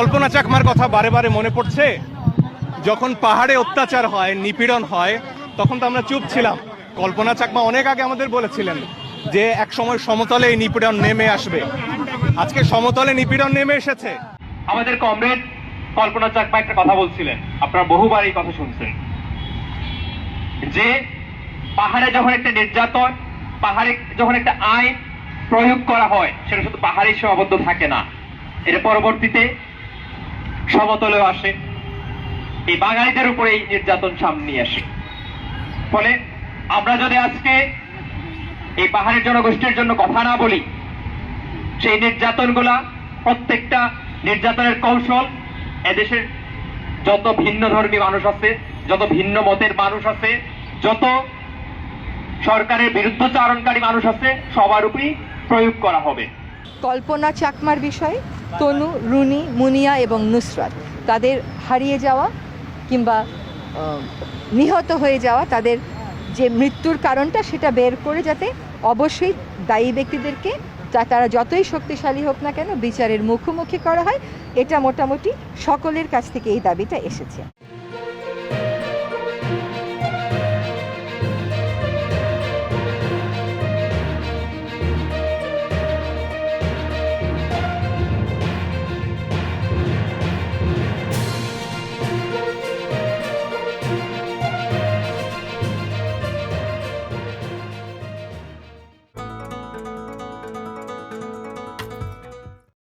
কল্পনা চাকমার কথা বারে বারে মনে পড়ছে? যখন পাহাড়ে অত্যাচার হয়, নিপীড়ন হয়, তখন তো আমরা চুপ ছিলাম। কল্পনা চাকমা অনেক আগে আমাদের বলেছিলেন যে এক সময় সমতলে এই নিপীড়ন নেমে আসবে। আজকে সমতলে নিপীড়ন নেমে এসেছে। আমাদের কমরেড কল্পনা চাকমা একটা কথা বলছিলেন। আপনারা বহুবার এই কথা শুনছেন। যে পাহাড়ে যখন একটা নির্যাতন, পাহাড়ে যখন একটা আইন প্রয়োগ করা হয়, সেটা শুধু পাহাড়ে সীমাবদ্ধ থাকে না। এর পরবর্তীতে সমতলেও আসে। এই বাঙালিদের উপরে এই নির্যাতন সামনে আসে। ফলে আমরা যদি আজকে এই পাহাড়ের জনগোষ্ঠীর জন্য কথা না বলি, সেই নির্যাতনগুলা প্রত্যেকটা নির্যাতনের কৌশল এদেশের যত ভিন্ন ধর্মী মানুষ আছে, যত ভিন্ন মতের মানুষ আছে, যত সরকারের বিরুদ্ধচারণকারী মানুষ আছে, সবার উপরই প্রয়োগ করা হবে। কল্পনা চাকমার বিষয়ে, তনু, রুনি, মুনিয়া এবং নুসরাত। তাদের হারিয়ে যাওয়া কিংবা নিহত হয়ে যাওয়া তাদের যে মৃত্যুর কারণটা সেটা বের করে যাতে অবশ্যই দায়ী ব্যক্তিদেরকে যা তারা যতই শক্তিশালী হোক না কেন বিচারের মুখোমুখি করা হয়, এটা মোটামুটি সকলের কাছ থেকে এই দাবিটা এসেছে।